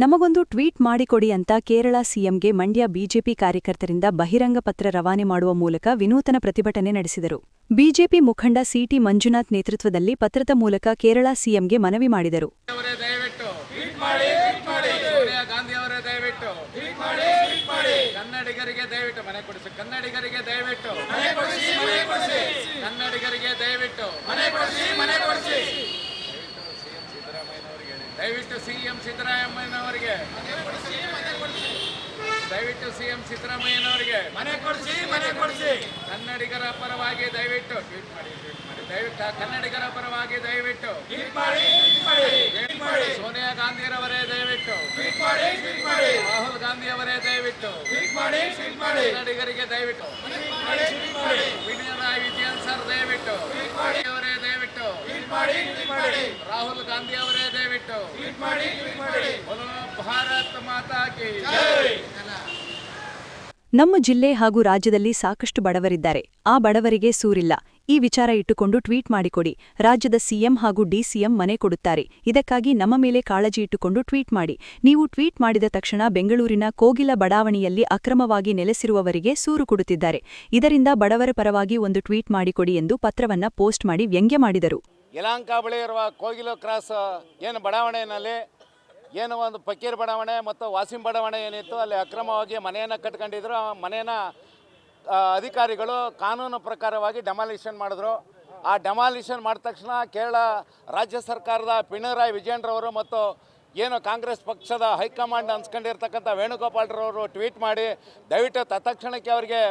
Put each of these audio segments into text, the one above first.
ನಮಗೊಂದು ಟ್ವೀಟ್ ಮಾಡಿಕೊಡಿ ಅಂತ ಕೇರಳ ಸಿಎಂಗೆ ಮಂಡ್ಯ ಬಿಜೆಪಿ ಕಾರ್ಯಕರ್ತರಿಂದ ಬಹಿರಂಗ ಪತ್ರ ರವಾನೆ ಮಾಡುವ ಮೂಲಕ ವಿನೂತನ ಪ್ರತಿಭಟನೆ ನಡೆಸಿದರು. ಬಿಜೆಪಿ ಮುಖಂಡ ಸಿಟಿ ಮಂಜುನಾಥ್ ನೇತೃತ್ವದಲ್ಲಿ ಪತ್ರದ ಮೂಲಕ ಕೇರಳ ಸಿಎಂಗೆ ಮನವಿ ಮಾಡಿದರು. ಕನ್ನಡಿಗರಿಗೆ ದಯವಿಟ್ಟು ಕನ್ನಡಿಗರಿಗೆ ದಯವಿಟ್ಟು. ಮನೆ ಕೊಡಿಸಿ ಮನೆ ದಯವಿಟ್ಟು. ಕನ್ನಡಿಗರಿಗೆ ದಯವಿಟ್ಟು ಸಿ ಎಂ ಸಿದ್ದರಾಮಯ್ಯನವರಿಗೆ. ದಯವಿಟ್ಟು ಸಿ ಎಂ ಸಿದ್ದರಾಮಯ್ಯನವರಿಗೆ. ಮನೆ ಕೊಡಿಸಿ ಮನೆ ಕೊಡಿಸಿ. ಕನ್ನಡಿಗರ ಪರವಾಗಿ ದಯವಿಟ್ಟು. ಟ್ವೀಟ್ ಮಾಡಿ ಟ್ವೀಟ್ ಮಾಡಿ. ದಯವಿಟ್ಟು ಕನ್ನಡಿಗರ ಪರವಾಗಿ ದಯವಿಟ್ಟು. ಟ್ವೀಟ್ ಮಾಡಿ ಟ್ವೀಟ್ ಮಾಡಿ ಸೋನಿಯಾ ಗಾಂಧಿರವರೇ ದಯವಿಟ್ಟು. ಟ್ವೀಟ್ ಮಾಡಿ ಟ್ವೀಟ್ ಮಾಡಿ. ರಾಹುಲ್ ಗಾಂಧಿ ಅವರೇ ದಯವಿಟ್ಟು. ಟ್ವೀಟ್ ಮಾಡಿ ಟ್ವೀಟ್ ಮಾಡಿ. ಕನ್ನಡಿಗರಿಗೆ ದಯವಿಟ್ಟು. ವಿಜಯನ್ ಸರ್ ದಯವಿಟ್ಟು. ದಯವಿಟ್ಟು ಟ್ವೀಟ್ ಮಾಡಿ. ಟ್ವೀಟ್ ಮಾಡಿ. ರಾಹುಲ್ ಗಾಂಧಿ ಅವರೇ ದಯವಿಟ್ಟು. ಟ್ವೀಟ್ ಮಾಡಿ ಟ್ವೀಟ್ ಮಾಡಿ. ಭಾರತ್ ಮಾತಾ ಕಿ ಜೈ. ನಮ್ಮ ಜಿಲ್ಲೆ ಹಾಗೂ ರಾಜ್ಯದಲ್ಲಿ ಸಾಕಷ್ಟು ಬಡವರಿದ್ದಾರೆ. ಆ ಬಡವರಿಗೆ ಸೂರಿಲ್ಲ. ಈ ವಿಚಾರ ಇಟ್ಟುಕೊಂಡು ಟ್ವೀಟ್ ಮಾಡಿಕೊಡಿ. ರಾಜ್ಯದ ಸಿಎಂ ಹಾಗೂ ಡಿಸಿಎಂ ಮನೆ ಕೊಡುತ್ತಾರೆ. ಇದಕ್ಕಾಗಿ ನಮ್ಮ ಮೇಲೆ ಕಾಳಜಿ ಇಟ್ಟುಕೊಂಡು ಟ್ವೀಟ್ ಮಾಡಿ. ನೀವು ಟ್ವೀಟ್ ಮಾಡಿದ ತಕ್ಷಣ ಬೆಂಗಳೂರಿನ ಕೋಗಿಲ ಬಡಾವಣೆಯಲ್ಲಿ ಅಕ್ರಮವಾಗಿ ನೆಲೆಸಿರುವವರಿಗೆ ಸೂರು ಕೊಡುತ್ತಿದ್ದಾರೆ. ಇದರಿಂದ ಬಡವರ ಪರವಾಗಿ ಒಂದು ಟ್ವೀಟ್ ಮಾಡಿಕೊಡಿ ಎಂದು ಪತ್ರವನ್ನ ಪೋಸ್ಟ್ ಮಾಡಿ ವ್ಯಂಗ್ಯ ಮಾಡಿದರು. ಯಲಹಂಕ ಬಳಿ ಇರುವ ಕೋಗಿಲು ಕ್ರಾಸ್ ಏನು ಬಡಾವಣೆಯಲ್ಲಿ ಏನು ಒಂದು ಫಕೀರ್ ಬಡಾವಣೆ ಮತ್ತು ವಾಸಿಂ ಬಡಾವಣೆ ಏನಿತ್ತು, ಅಲ್ಲಿ ಅಕ್ರಮವಾಗಿ ಮನೆಯನ್ನು ಕಟ್ಕೊಂಡಿದ್ರು. ಆ ಮನೆಯನ್ನು ಅಧಿಕಾರಿಗಳು ಕಾನೂನು ಪ್ರಕಾರವಾಗಿ ಡೆಮಾಲಿಷನ್ ಮಾಡಿದ್ರು. ಆ ಡೆಮಾಲಿಷನ್ ಮಾಡಿದ ತಕ್ಷಣ ಕೇರಳ ರಾಜ್ಯ ಸರ್ಕಾರದ ಪಿಣರಾಯಿ ವಿಜಯನ್ರವರು ಮತ್ತು ಏನು ಕಾಂಗ್ರೆಸ್ ಪಕ್ಷದ ಹೈಕಮಾಂಡ್ ಅನ್ಸ್ಕೊಂಡಿರ್ತಕ್ಕಂಥ ವೇಣುಗೋಪಾಲ್ರವರು ಟ್ವೀಟ್ ಮಾಡಿ, ದಯವಿಟ್ಟು ತತ್ಕ್ಷಣಕ್ಕೆ ಅವರಿಗೆ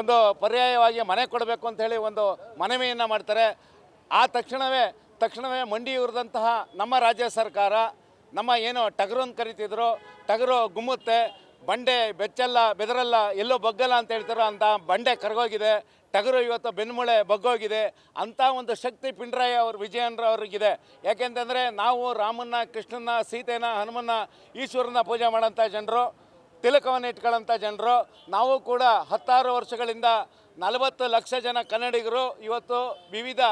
ಒಂದು ಪರ್ಯಾಯವಾಗಿ ಮನೆ ಕೊಡಬೇಕು ಅಂತ ಹೇಳಿ ಒಂದು ಮನವಿಯನ್ನು ಮಾಡ್ತಾರೆ. ಆ ತಕ್ಷಣವೇ ತಕ್ಷಣವೇ ಮಂಡಿ ನಮ್ಮ ರಾಜ್ಯ ಸರ್ಕಾರ, ನಮ್ಮ ಏನು ಟಗರು ಅಂತ ಕರಿತಿದ್ರು, ಟಗರು ಗುಮ್ಮುತ್ತೆ, ಬಂಡೆ ಬೆಚ್ಚಲ್ಲ, ಬೆದರಲ್ಲ, ಎಲ್ಲೋ ಬಗ್ಗಲ್ಲ ಅಂತ ಹೇಳ್ತಾರೋ ಅಂತ ಬಂಡೆ ಕರಗೋಗಿದೆ, ಟಗರು ಇವತ್ತು ಬೆನ್ಮೂಳೆ ಬಗ್ಗೋಗಿದೆ, ಅಂಥ ಒಂದು ಶಕ್ತಿ ಪಿಂಡ್ರಾಯ ಅವ್ರ ವಿಜಯನ್ರ ಅವ್ರಿಗಿದೆ. ಯಾಕೆಂತಂದರೆ ನಾವು ರಾಮನ್ನ ಕೃಷ್ಣನ ಸೀತೆನ, ಹನುಮನ್ನ ಈಶ್ವರನ ಪೂಜೆ ಮಾಡೋಂಥ ಜನರು, ತಿಲಕವನ್ನು ಇಟ್ಕೊಳ್ಳೋಂಥ ಜನರು, ನಾವು ಕೂಡ ಹತ್ತಾರು ವರ್ಷಗಳಿಂದ ನಲವತ್ತು ಲಕ್ಷ ಜನ ಕನ್ನಡಿಗರು ಇವತ್ತು ವಿವಿಧ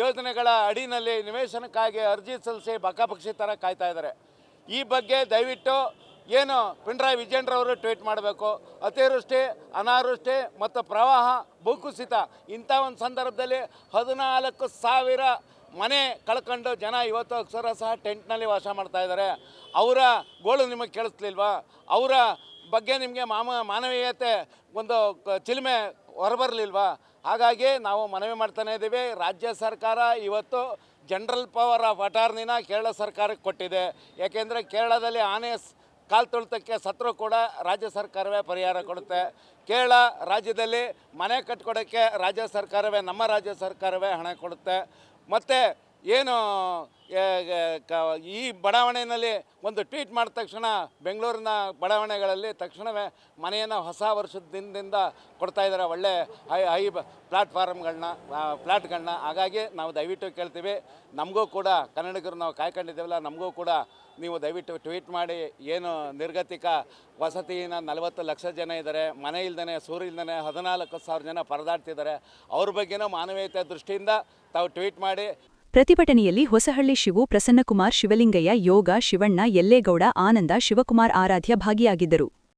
ಯೋಜನೆಗಳ ಅಡಿನಲ್ಲಿ ನಿವೇಶನಕ್ಕಾಗಿ ಅರ್ಜಿ ಸಲ್ಲಿಸಿ ಬಕಾಪಕ್ಷಿ ಥರ ಕಾಯ್ತಾ ಇದ್ದಾರೆ. ಈ ಬಗ್ಗೆ ದಯವಿಟ್ಟು ಏನು ಪಿಣರಾಯಿ ವಿಜಯನ್ರವರು ಟ್ವೀಟ್ ಮಾಡಬೇಕು. ಅತಿವೃಷ್ಟಿ, ಅನಾವೃಷ್ಟಿ ಮತ್ತು ಪ್ರವಾಹ ಭೂಕುಸಿತ ಇಂಥ ಒಂದು ಸಂದರ್ಭದಲ್ಲಿ ಹದಿನಾಲ್ಕು ಸಾವಿರ ಮನೆ ಕಳ್ಕೊಂಡು ಜನ ಇವತ್ತು ಅಕ್ಷರ ಸಹ ಟೆಂಟ್ನಲ್ಲಿ ವಾಸ ಮಾಡ್ತಾ ಇದ್ದಾರೆ. ಅವರ ಗೋಳು ನಿಮಗೆ ಕೇಳಿಸ್ಲಿಲ್ವಾ? ಅವರ ಬಗ್ಗೆ ನಿಮಗೆ ಮಾಮ ಮಾನವೀಯತೆ ಒಂದು ಚಿಲುಮೆ ಹೊರಬರಲಿಲ್ವಾ? ಹಾಗಾಗಿ ನಾವು ಮನವಿ ಮಾಡ್ತಾನೆ ಇದ್ದೀವಿ. ರಾಜ್ಯ ಸರ್ಕಾರ ಇವತ್ತು ಜನರಲ್ ಪವರ್ ಆಫ್ ಅಟಾರ್ನಿನ ಕೇರಳ ಸರ್ಕಾರಕ್ಕೆ ಕೊಟ್ಟಿದೆ. ಯಾಕೆಂದರೆ ಕೇರಳದಲ್ಲಿ ಆನೆ ಕಾಲ್ ತುಳಿತಕ್ಕೆ ಸತ್ರು ಕೂಡ ರಾಜ್ಯ ಸರ್ಕಾರವೇ ಪರಿಹಾರ ಕೊಡುತ್ತೆ. ಕೇರಳ ರಾಜ್ಯದಲ್ಲಿ ಮನೆ ಕಟ್ಕೊಡೋಕ್ಕೆ ರಾಜ್ಯ ಸರ್ಕಾರವೇ, ನಮ್ಮ ರಾಜ್ಯ ಸರ್ಕಾರವೇ ಹಣ ಕೊಡುತ್ತೆ. ಮತ್ತು ಏನು ಈ ಬಡಾವಣೆಯಲ್ಲಿ ಒಂದು ಟ್ವೀಟ್ ಮಾಡಿದ ತಕ್ಷಣ ಬೆಂಗಳೂರಿನ ಬಡಾವಣೆಗಳಲ್ಲಿ ತಕ್ಷಣವೇ ಮನೆಯನ್ನು ಹೊಸ ವರ್ಷದ ದಿನದಿಂದ ಕೊಡ್ತಾ ಇದ್ದಾರೆ ಒಳ್ಳೆ ಹೈ ಹೈ ಪ್ಲಾಟ್ಫಾರ್ಮ್ಗಳನ್ನ ಫ್ಲಾಟ್ಗಳನ್ನ ಹಾಗಾಗಿ ನಾವು ದಯವಿಟ್ಟು ಕೇಳ್ತೀವಿ. ನಮಗೂ ಕೂಡ ಕನ್ನಡಿಗರು ನಾವು ಕಾಯ್ಕೊಂಡಿದ್ದೇವಲ್ಲ, ನಮಗೂ ಕೂಡ ನೀವು ದಯವಿಟ್ಟು ಟ್ವೀಟ್ ಮಾಡಿ. ಏನು ನಿರ್ಗತಿಕ ವಸತಿನ ನಲವತ್ತು ಲಕ್ಷ ಜನ ಇದ್ದಾರೆ. ಮನೆ ಇಲ್ದೇ ಸೂರು ಇಲ್ದೇ ಹದಿನಾಲ್ಕು ಸಾವಿರ ಜನ ಪರದಾಡ್ತಿದ್ದಾರೆ. ಅವ್ರ ಬಗ್ಗೆನೂ ಮಾನವೀಯತೆ ದೃಷ್ಟಿಯಿಂದ ತಾವು ಟ್ವೀಟ್ ಮಾಡಿ. ಪ್ರತಿಭಟನೆಯಲ್ಲಿ ಹೊಸಹಳ್ಳಿ ಶಿವು ಪ್ರಸನ್ನಕುಮಾರ್ ಶಿವಲಿಂಗಯ್ಯ ಯೋಗ ಶಿವಣ್ಣ ಯಲ್ಲೇಗೌಡ ಆನಂದ ಶಿವಕುಮಾರ್ ಆರಾಧ್ಯ ಭಾಗಿಯಾಗಿದ್ದರು.